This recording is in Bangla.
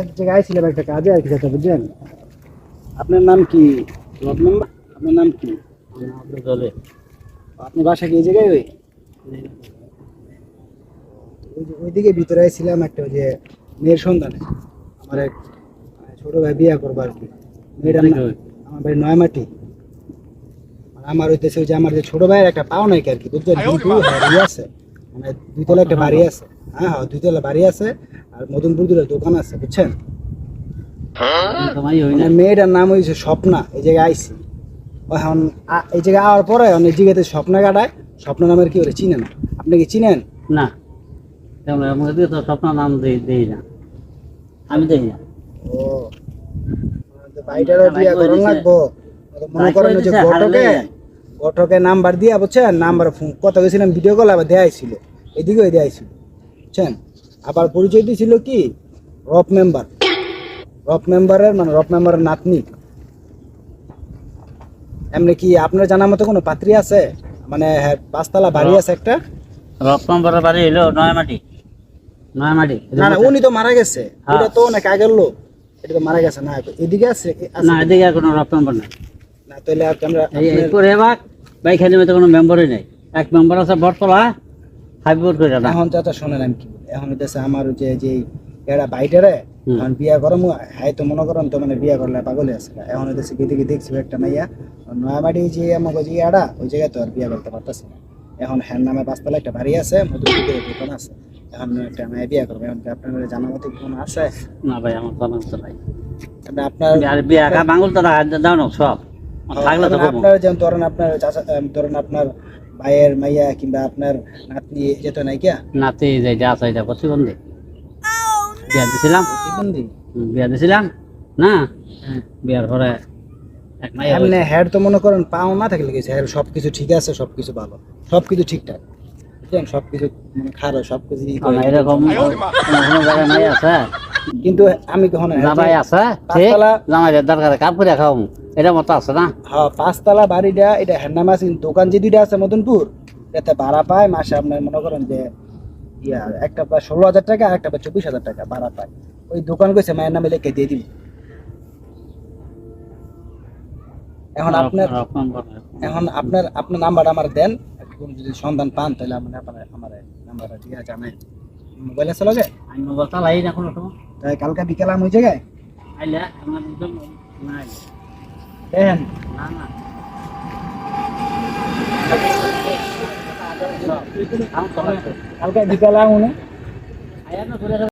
এক জায়গায় ছিলাম একটা কাজে আর কি কথা বুঝছেন আপনার নাম কি? রব মেম্বার আপনার নাম কি? চলে আপনি বাসা কি এই জায়গায় ওই? ওই ওইদিকে ভিতরে ছিলাম একটা ওই যে মেয়ের সন্ধানে আমার এক ছোট ভাই বিয়ে করব আর কি। মেয়েটার আমার বাড়ি নয়মাটি। মানে আমার ওই দেশে ওই যে আমার যে ছোট ভাইয়ের একটা পাও নাই আর কি বুঝছেন আছে। মানে দুইতলা একটা বাড়ি আছে। হ্যাঁ হ্যাঁ দুইতলা বাড়ি আছে। আর মদনপুর দূরে দোকান আছে বুঝছেন? না। মানে মেয়েটার নাম হয়েছে স্বপ্না এই জায়গায় আইসি এখন এই জায়গায় আওয়ার পরে অনেক জায়গাতে স্বপ্না কাটায়। স্বপ্ন নামের কি ওরে আপনি কি চিনেন? না। তেমন আমাকে দিয়ে তো স্বপ্ন নাম দেই না। আমি দেই না। ও করন লাগবো। মনে করেন যে নাম্বার দিয়া বুঝছেন? নাম্বার ফোন কথা গেছিলাম ভিডিও কল আবার দেয়া ছিল এদিকেও দেয়া ছিল বুঝছেন? আবার পরিচয় দিয়েছিল কি? রপ মেম্বার। রপ মেম্বারের মানে রপ মেম্বারের নাতনি। এমনি কি আপনার জানার মতো কোনো পাত্রী আছে? মানে হ্যাঁ, পাঁচতলা বাড়ি আছে একটা? রকম্বর বাড়ি এলো নয়মাটি। নয়মাটি। না না উনি তো মারা গেছে। হ্যাঁ। এটা তো অনেক আগের লোক। এটা তো মারা গেছে। না এদিকে আছে না এদিকে কোনো রকম্বর নাই। না তাহলে আর আমরা এরপরে এবার বাইখানি মতো কোনো মেম্বারই নাই। এক মেম্বার আছে বটতলা হাইবোর্ড করে না। এখন চাচা শোনেন আমি কি। এখন হইতেছে আমার যে যে এরা বাইটারে এখন বিয়া করম হাই তো মনে করেন তো মানে বিয়া করলে পাগলে আছে। এখন হইতেছে দিকে দেখছি একটা মাইয়া নয়াবাড়ি যে আমাকে যে ওই জায়গায় তো আর বিয়া করতে পারতেছে না। এখন নামে পাঁচতলা একটা বাড়ি আছে মধুপুরে দোকান আছে। এখন একটা মাইয়া বিয়া করবে এখন আপনার জানা মতো কোনো আছে? না ভাই আমার জানা তো নাই। তাহলে আপনার আর বিয়া কা বাঙুল তো দাও না সব। থাকলে তো আপনার যেমন ধরেন আপনার চাচা ধরেন আপনার ভাইয়ের মাইয়া কিংবা আপনার নাতনি যেত নাই কিয়া? নাতি যাই যা চাই যা প্রতিবন্ধী। বিয়া দিছিলাম। প্রতিবন্ধী? বিয়া দিছিলাম। না বিয়ার পরে এমনি হেড তো মনে করেন পাও না থাকলে গেছে। হেড সবকিছু ঠিক আছে সবকিছু ভালো। সবকিছু ঠিকঠাক। বুঝলেন? সবকিছু মানে খারাপ করে। না, এরকম কোনো নাই আছে। কিন্তু আমি কখন জামাই আছে? জামাই দরকার কাপ করে খাও এটা মতো আছে না? হ্যাঁ পাঁচতলা বাড়িটা এটা হ্যান্ডাম আছে কিন্তু দোকান যে দুইটা আছে মদনপুর এতে ভাড়া পায় মাসে আপনার মনে করেন যে ইয়া একটা প্রায় ষোলো হাজার টাকা আর একটা প্রায় চব্বিশ হাজার টাকা ভাড়া পায়। ওই দোকান কইছে মায়ের নামে লিখে দিয়ে দিন এখন আপনার এখন আপনার আপনার নাম্বার আমার দেন। যদি সন্ধান পান তাহলে আপনি আপনার আমার নাম্বারটা দিয়ে জানাই। মোবাইল আছে লগে? আমি মোবাইল চালাই না কোনো সময়। তাই কালকে বিকেল আমি ওই জায়গায় আইলে আমার একদম না আইলে। দেখেন না না কালকে বিকেলে আমি আয়া না ঘুরে